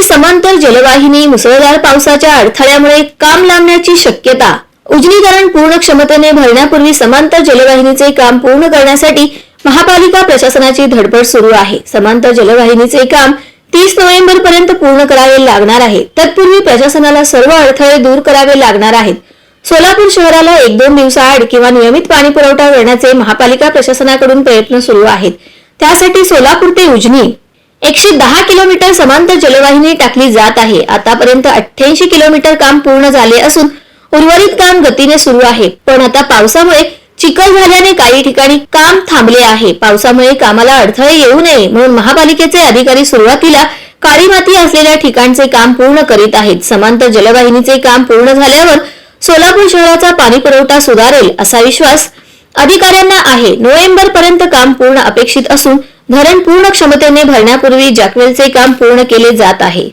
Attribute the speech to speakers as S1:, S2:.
S1: पुरवठ्याची समांतर जलवाहिनी मुसळधार पावसाच्या अडथळ्यामुळे काम लांबण्याची शक्यता उजनीकरण पूर्ण क्षमतेने भरण्यापूर्वी समांतर जलवाहिनीचे काम पूर्ण करण्यासाठी महापालिका प्रशासनाची धडपड सुरू आहे. समांतर जलवाहिनीचे काम तीस नोव्हेंबर पर्यंत पूर्ण करावे लागणार आहे. तत्पूर्वी प्रशासनाला सर्व अडथळे दूर करावे लागणार आहेत. सोलापूर शहराला एक दोन दिवसाआड किंवा नियमित पाणी पुरवठा करण्याचे महापालिका प्रशासनाकडून प्रयत्न सुरू आहेत. त्यासाठी सोलापूर ते उजनी एकशे दहा किलोमीटर समांतर जलवाहिनी टाकली जात आहे. आतापर्यंत अठ्ठ्याऐंशी किलोमीटर काम पूर्ण झाले असून उर्वरित काम गतीने सुरू आहे. पण आता पावसामुळे चिखल झाल्याने काही ठिकाणी काम थांबले आहे. पावसामुळे कामाला अडथळे येऊ नये म्हणून महापालिकेचे अधिकारी सुरुवातीला काळी माती असलेल्या ठिकाणचे काम पूर्ण करीत आहेत. समांतर जलवाहिनीचे काम पूर्ण झाल्यावर सोलापूर शहराचा पाणी पुरवठा सुधारेल असा विश्वास अधिकाऱ्यांना आहे. नोव्हेंबर पर्यंत काम पूर्ण अपेक्षित असून धरण पूर्ण क्षमतेने भरण्यापूर्वी जॅकवेलचे काम पूर्ण केले जात आहे.